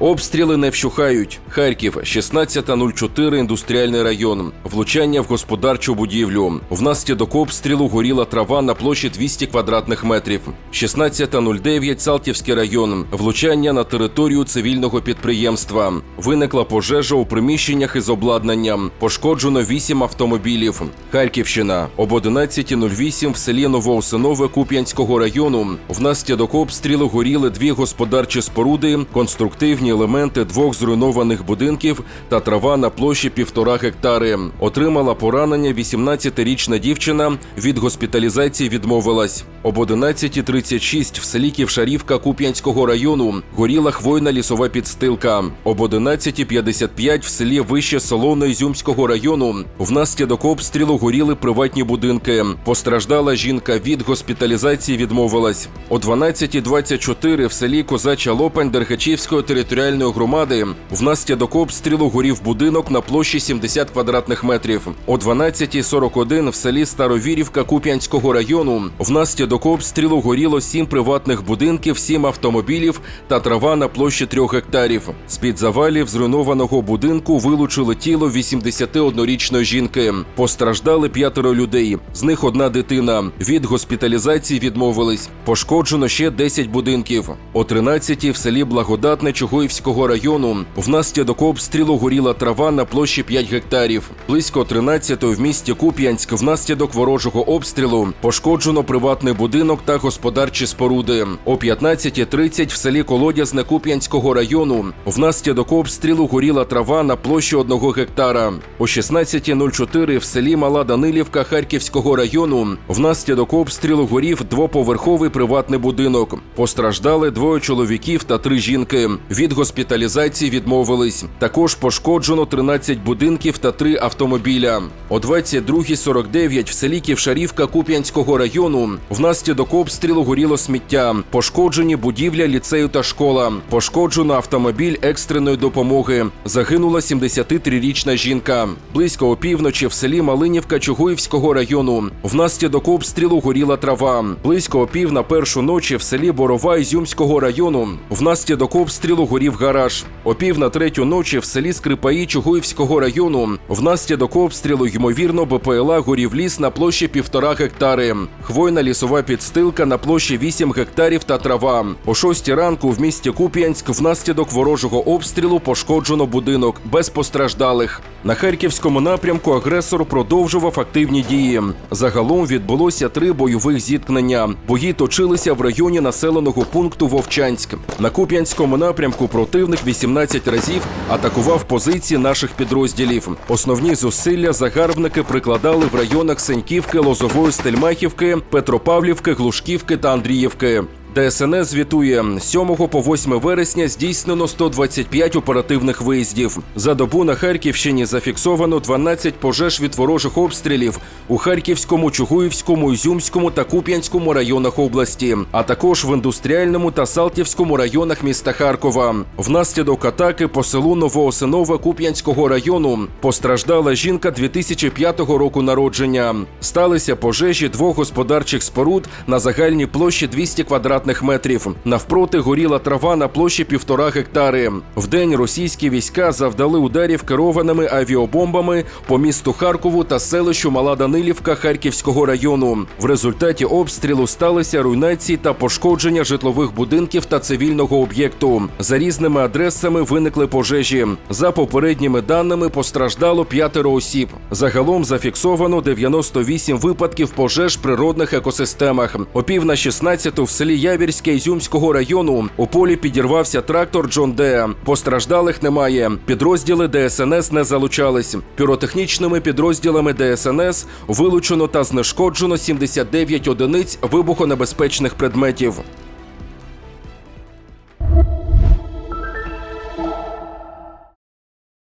Обстріли не вщухають. Харків, 16.04, індустріальний район. Влучання в господарчу будівлю. Внаслідок обстрілу горіла трава на площі 200 квадратних метрів. 16.09, Салтівський район. Влучання на територію цивільного підприємства. Виникла пожежа у приміщеннях із обладнанням. Пошкоджено 8 автомобілів. Харківщина. Об 11.08 в селі Новоосинове Куп'янського району. Внаслідок обстрілу горіли дві господарчі споруди, конструктивні елементи двох зруйнованих будинків та трава на площі півтора гектари. Отримала поранення 18-річна дівчина. Від госпіталізації відмовилась. Об 11.36 в селі Ківшарівка Куп'янського району горіла хвойна лісова підстилка. Об 11.55 в селі Вище Солоно Ізюмського району внаслідок обстрілу горіли приватні будинки. Постраждала жінка від госпіталізації відмовилась. О 12.24 в селі Козача Лопань Дергачівської територіальної громади внаслідок обстрілу горів будинок на площі 70 квадратних метрів. О 12.41 в селі Старовірівка Куп'янського району внаслідок обстрілу горіло сім приватних будинків, сім автомобілів та трава на площі трьох гектарів. З-під завалів зруйнованого будинку вилучили тіло 81-річної жінки. Постраждали п'ятеро людей. З них одна дитина. Від госпіталізації відмовились. Пошкоджено ще 10 будинків. О 13-й в селі Благодатне Чугуївського району внаслідок обстрілу горіла трава на площі 5 гектарів. Близько 13-ї в місті Куп'янськ внаслідок ворожого обстрілу пошкоджено приватний будинок та господарчі споруди. О 15.30 в селі Колодязне Куп'янського району внаслідок обстрілу горіла трава на площі 1 гектара. О 16.04 в селі Мала Данилівка Харківського району внаслідок обстрілу горів двоповерховий приватний будинок. Постраждали двоє чоловіків та три жінки. Від госпіталізації відмовились. Також пошкоджено 13 будинків та три автомобіля. О 22.49 в селі Ківшарівка Куп'янського району внаслідок обстрілу горіло сміття. Пошкоджені будівля ліцею та школа. Пошкоджено автомобіль екстреної допомоги. Загинула 73-річна жінка. Близько опівночі в селі Малинівка Чугуївського району. Внаслідок обстрілу горіла трава. Близько опів на першу ночі в селі Борова Ізюмського району. Внаслідок обстрілу горів гараж. Опів на третю ночі в селі Скрипаї Чугуївського району. Внаслідок обстрілу, ймовірно, БПЛА горів ліс на площі півтора гектари. Хвойна лісова підстилка на площі 8 гектарів та трава. О 6 ранку в місті Куп'янськ внаслідок ворожого обстрілу пошкоджено будинок без постраждалих. На харківському напрямку агресор продовжував активні дії. Загалом відбулося три бойових зіткнення. Бої точилися в районі населеного пункту Вовчанськ. На Куп'янському напрямку противник 18 разів атакував позиції наших підрозділів. Основні зусилля загарбники прикладали в районах Сеньківки, Лозової Стельмахівки, Петропавлівки, Глушківки та Андріївки. ДСНС звітує, 7 по 8 вересня здійснено 125 оперативних виїздів. За добу на Харківщині зафіксовано 12 пожеж від ворожих обстрілів у Харківському, Чугуївському, Ізюмському та Куп'янському районах області, а також в індустріальному та Салтівському районах міста Харкова. Внаслідок атаки по селу Новоосинове Куп'янського району постраждала жінка 2005 року народження. Сталися пожежі двох господарчих споруд на загальній площі 200 квадратних метрів. Навпроти горіла трава на площі півтора гектари. Вдень російські війська завдали ударів керованими авіабомбами по місту Харкову та селищу Мала Данилівка Харківського району. В результаті обстрілу сталися руйнації та пошкодження житлових будинків та цивільного об'єкту. За різними адресами виникли пожежі. За попередніми даними постраждало п'ятеро осіб. Загалом зафіксовано 98 випадків пожеж в природних екосистемах. О пів на 16 в селі Явірське Ізюмського району у полі підірвався трактор Джон Де. Постраждалих немає. Підрозділи ДСНС не залучались. Піротехнічними підрозділами ДСНС вилучено та знешкоджено 79 одиниць вибухонебезпечних предметів.